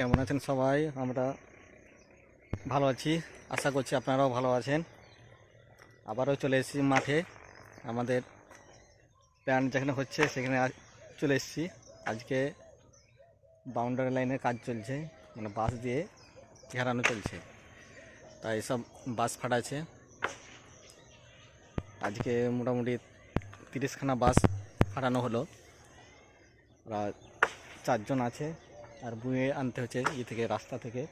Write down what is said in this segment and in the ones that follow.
কেমন আছেন সবাই? আমরা ভালো আছি। আশা করছি আপনারাও ভালো আছেন। আবারও চলে এসেছি মাঠে। আমাদের প্ল্যান যেখানে হচ্ছে সেখানে চলে এসেছি। আজকে বাউন্ডারি লাইনের কাজ চলছে মানে বাস দিয়ে ঘেরানো চলছে। তাই সব বাস ফাটাচ্ছে আজকে মোটামুটি তিরিশখানা বাস ফাটানো হলো। ওরা চারজন আছে। আর বুয়ে আনতে হচ্ছে ই থেকে, রাস্তা থেকে।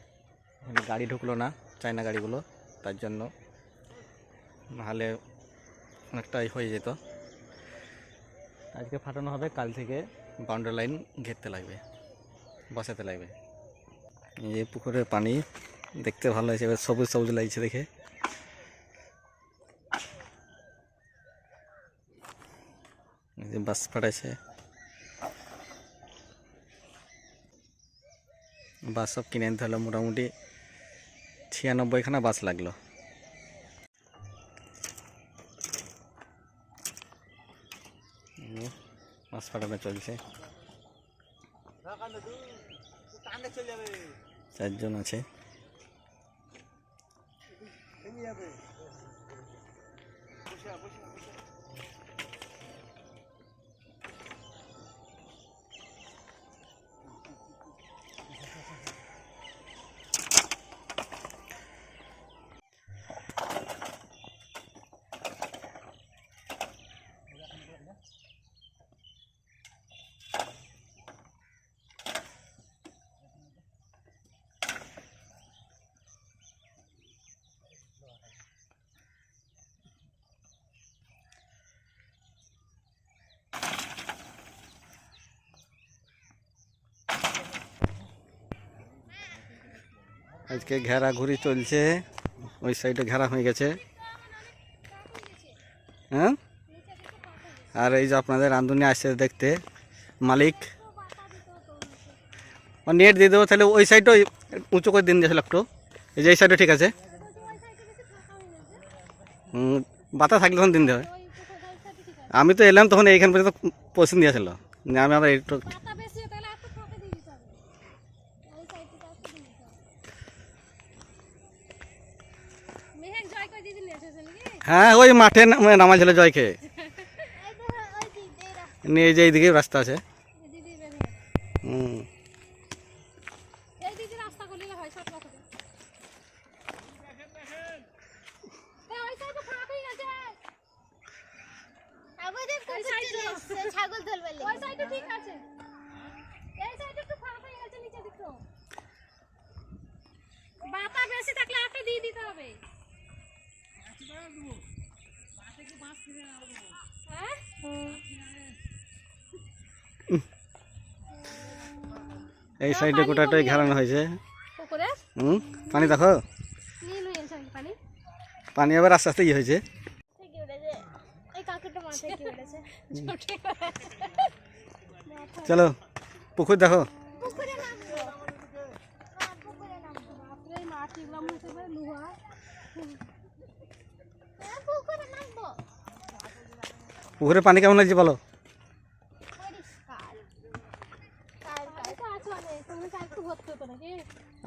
গাড়ি ঢুকলো না, চায়না গাড়িগুলো, তার জন্য। নাহলে অনেকটাই হয়ে যেত। আজকে ফাটানো হবে, কাল থেকে বাউন্ডারি লাইন ঘেরতে লাগবে, বসাতে লাগবে। এই পুকুরের পানি, দেখতে ভালো লাগছে, এবার সবুজ সবুজ লাগছে দেখে। বাস ফাটাইছে। বাস সব কিনে আনতে হলো। মোটামুটি ছিয়ানব্বইখানা বাস লাগল। বাস ফাটানো চলছে। চারজন আছে। আজকে ঘেরা ঘুরি চলছে। ওই সাইডে ঘেরা হয়ে গেছে। হ্যাঁ? আর এই যে আপনাদের রাঁধুনি আসছে দেখতে। মালিক। ও নেট দিয়ে দেবো, তাহলে ওই সাইডটা উঁচু করে দিন দিয়েছিল একটু এই যে এই সাইডে ঠিক আছে। বাতা থাকলে তখন দিন দেবে। আমি তো এলাম তখন এইখান পর্যন্ত পৌঁছে দিয়েছিল আমি আবার একটু পাতা বেশি তাহলে এত ফাঁকা দিয়ে দিতে হবে ওই সাইডটা একটু দিয়ে দিতে হবে মেহেক জয় করে দিদি নিয়ে এসেছে নাকি হ্যাঁ ওই মাঠে নামা ছিল জয়কে। এই দেখো ওই দিদি এই নিয়ে এই যে এইদিকে রাস্তা আছে। হুম রাস্তা করলে হয় সব কথা এই ওই সাইডে ফাঁকা হয়ে গেছে আমাদের ওই সাইডে ছাগল ধরবে ওই সাইডে ঠিক আছে এই সাইডে একটু ফাঁকা হয়ে গেছে নিচে দিকটো বাতা বেশি থাকলে আপনি দিয়ে দিতে হবে হ্যাঁ এই সাইডে গোটাটাই ঘেরানো হয়েছে। হুম? পানি দেখো? পানি। আবার আস্তে আস্তে ইয়ে হয়েছে? চলো পুকুর দেখো। হ্যাঁ, মাটি গুলো মনে হচ্ছে পুরো লোহা হ্যাঁ, পুকুরে নামবো পুকুরের পানি কেমন লাগছে বলো?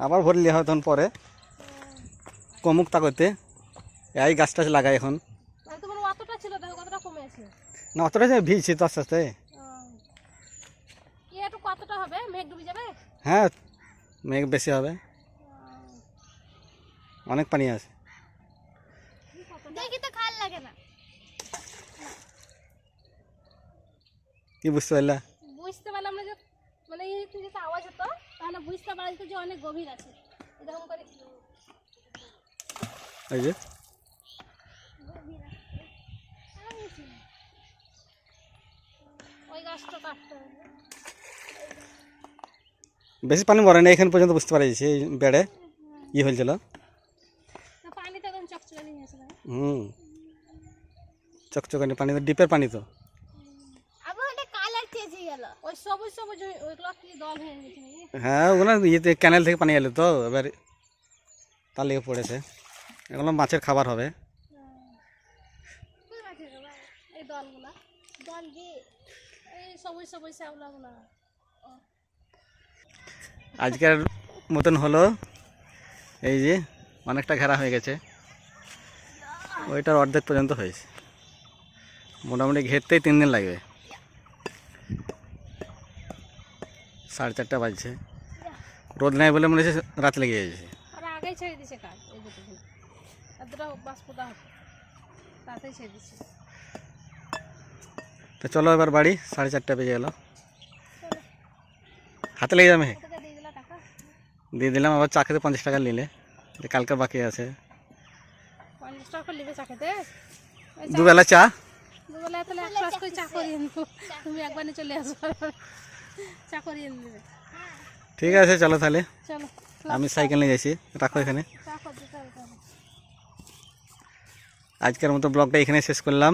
আবার ভরলে হয় তখন পরে। কমুক তা করতে। এই গাছ টাছ লাগাই এখন। না, অতটা ভিজছে তো আস্তে আস্তে। হ্যাঁ মেঘ বেশি হবে। অনেক পানি আছে। দেখি তো খাল লাগে না কি বুঝতে পারলা বুঝতে পারলাম না যে মানে এই একটু যেটা আওয়াজ হতো তাহলে বুঝতে পারা যেত যে অনেক গভীর আছে এরকম করে এই যে ওই গাছটা কাটতে হবে বেশি পানি মরে না এখান পর্যন্ত বুঝতে পারছি এই বেড়ে ই হয়েছিল না পানিতে এখন চকচকে নিয়ে আসে না হুম। চকচকানি পানি তো ডিপের পানি তো। হয়ে ওগুলো ইয়েতে ক্যানেল থেকে পানি এলো তো এবার তার লেগে পড়েছে। এগুলো মাছের খাবার হবে। আজকের মতন হলো। এই যে অনেকটা ঘেরা হয়ে গেছে। ওইটার অর্ধেক পর্যন্ত হয়েছে। মোটামুটি ঘেরতেই তিন দিন লাগবে। সাড়ে চারটা বাজছে। রোদ নাই বলে মনে হচ্ছে রাত লেগে যাচ্ছে তো চলো এবার বাড়ি সাড়ে চারটা বেজে গেল। হাতে লেগে যাবে। দিয়ে দিলাম আবার চা খেতে পঞ্চাশ টাকা নিলে। যে কালকে বাকি আছে পঞ্চাশ টাকা করে নেবে দুবেলা চা? দুবেলা তাহলে এক করে চা করিয়ে তুমি একবার চলে আসো চা করিয়ে নেবে ঠিক আছে, চলো তাহলে। আমি সাইকেল নিয়ে যাচ্ছি। রাখো এখানে। আজকের মতো ব্লগটা এখানে শেষ করলাম।